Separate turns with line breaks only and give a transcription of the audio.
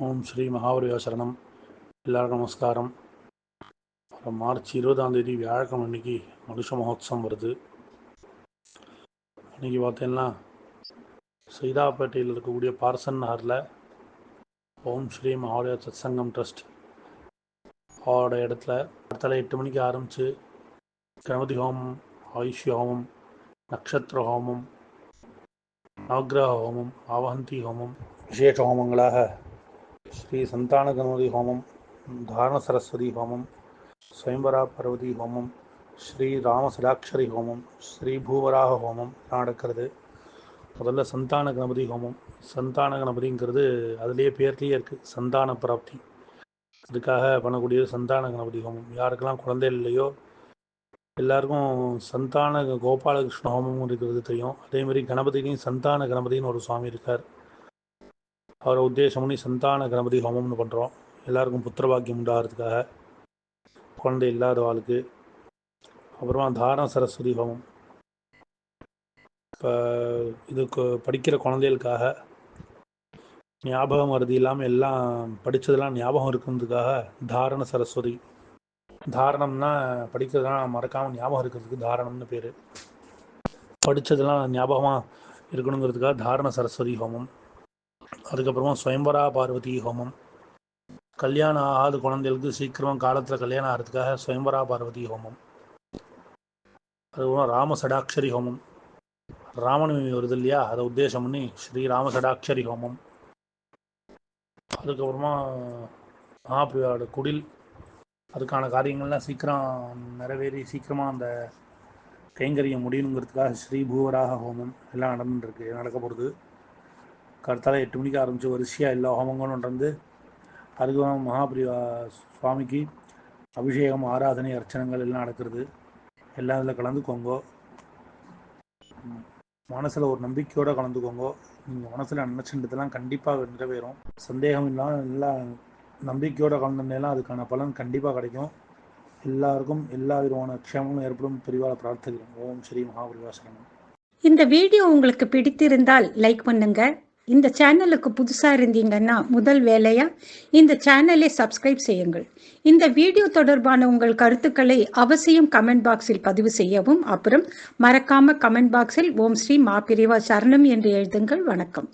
ஓம் ஸ்ரீ மகாபரிவா சரணம். எல்லாருக்கும் நமஸ்காரம். அப்புறம் மார்ச் இருபதாம் தேதி வியாழக்கிழமை அன்னைக்கு மனுஷ மகோத்சவம் வருது. இன்னைக்கு பார்த்தீங்கன்னா சைதாப்பேட்டையில் இருக்கக்கூடிய பார்சன் நகரில் ஓம் ஸ்ரீ மகாபரிவா சத்சங்கம் ட்ரஸ்ட் அவரோட இடத்துல இடத்துல எட்டு மணிக்கு ஆரம்பித்து கணபதி ஹோமம் ஆயுஷ்ய ஹோமம் நட்சத்திர ஹோமம் நவகிரக ஹோமம் அவஹந்தி ஹோமம் விசேஷ ஹோமங்களாக ஸ்ரீ சந்தான கணபதி ஹோமம் தாரண சரஸ்வதி ஹோமம் ஸ்வயம்பரா பர்வதி ஹோமம் ஸ்ரீ ராமசடாட்சரி ஹோமம் ஸ்ரீ பூவராக ஹோமம் நடக்கிறது. முதல்ல சந்தான கணபதி ஹோமம். சந்தான கணபதிங்கிறது அதுலேயே பேர்லேயே இருக்குது சந்தான பிராப்தி. அதுக்காக பண்ணக்கூடியது சந்தான கணபதி ஹோமம். யாருக்கெல்லாம் குழந்தை இல்லையோ எல்லாருக்கும் சந்தான கோபாலகிருஷ்ண ஹோமமும் இருக்கிறது தெரியும். அதேமாதிரி கணபதிக்கும் சந்தான கணபதினு ஒரு சுவாமி இருக்கார். அவரை உத்தேசம் பண்ணி சந்தான கணபதி ஹோமம்னு பண்ணுறோம் எல்லாருக்கும் புத்திர பாக்கியம் உண்டாகிறதுக்காக. குழந்தை இல்லாத ஆளுக்கு. அப்புறமா தாரண சரஸ்வதி ஹோமம். இப்போ இதுக்கு படிக்கிற குழந்தைகளுக்காக. ஞாபகம் வருது இல்லாமல் எல்லாம் படித்ததெல்லாம் ஞாபகம் இருக்கிறதுக்காக தாரண சரஸ்வதி. தாரணம்னா படிக்கிறதுலாம் மறக்காமல் ஞாபகம் இருக்கிறதுக்கு தாரணம்னு பேர். படித்ததெல்லாம் ஞாபகமாக இருக்கணுங்கிறதுக்காக தாரண சரஸ்வதி ஹோமம். அதுக்கப்புறமா சுயம்பரா பார்வதி ஹோமம். கல்யாணம் ஆகாத குழந்தைகளுக்கு சீக்கிரமாக காலத்தில் கல்யாணம் ஆகிறதுக்காக சுயம்பரா பார்வதி ஹோமம். அதுக்கப்புறம் ராம சடாட்சரி ஹோமம். ராமநவமி வருது இல்லையா? அதை உத்தேசம் பண்ணி ஸ்ரீ ராம சடாட்சரி ஹோமம். அதுக்கப்புறமா மகாபிரியோட குடில். அதுக்கான காரியங்கள்லாம் சீக்கிரம் நிறைவேறி சீக்கிரமாக அந்த கைங்கரியம் முடியணுங்கிறதுக்காக ஸ்ரீ பூவராக ஹோமம் எல்லாம் நடந்துருக்கு நடக்க போகிறது கருத்தால எட்டு மணிக்கு ஆரம்பித்து வரிசையாக எல்லா ஹோமங்களும் நடந்து அதுக்கப்புறம் மகாபிரிவா சுவாமிக்கு அபிஷேகம் ஆராதனை அர்ச்சனைகள் எல்லாம் நடக்கிறது. எல்லாம் இதில் கலந்துக்கோங்க. மனசில் ஒரு நம்பிக்கையோடு கலந்துக்கோங்க. நீங்கள் மனசில் நினச்சின்றதெல்லாம் கண்டிப்பாக நிறைவேறும். சந்தேகம் இல்லாமல் நல்லா நம்பிக்கையோடு கலந்துலாம் அதுக்கான பலன் கண்டிப்பாக கிடைக்கும். எல்லாருக்கும் எல்லா விதமான க்ஷேமமும் ஏற்படும். பிரிவாக பிரார்த்திக்கிறோம். ஓம் ஸ்ரீ மகாபரிவாசனம்
இந்த வீடியோ உங்களுக்கு பிடித்திருந்தால் லைக் பண்ணுங்கள் இந்த சேனலுக்கு புதுசாக இருந்தீங்கன்னா முதல் வேலையா இந்த சேனலை சப்ஸ்கிரைப் செய்யுங்கள். இந்த வீடியோ தொடர்பான உங்கள் கருத்துக்களை அவசியம் கமெண்ட் பாக்ஸில் பதிவு செய்யவும் அப்புறம் மறக்காம கமெண்ட் பாக்ஸில் ஓம் ஸ்ரீ மாபிரிவா சரணம் என்று எழுதுங்கள். வணக்கம்.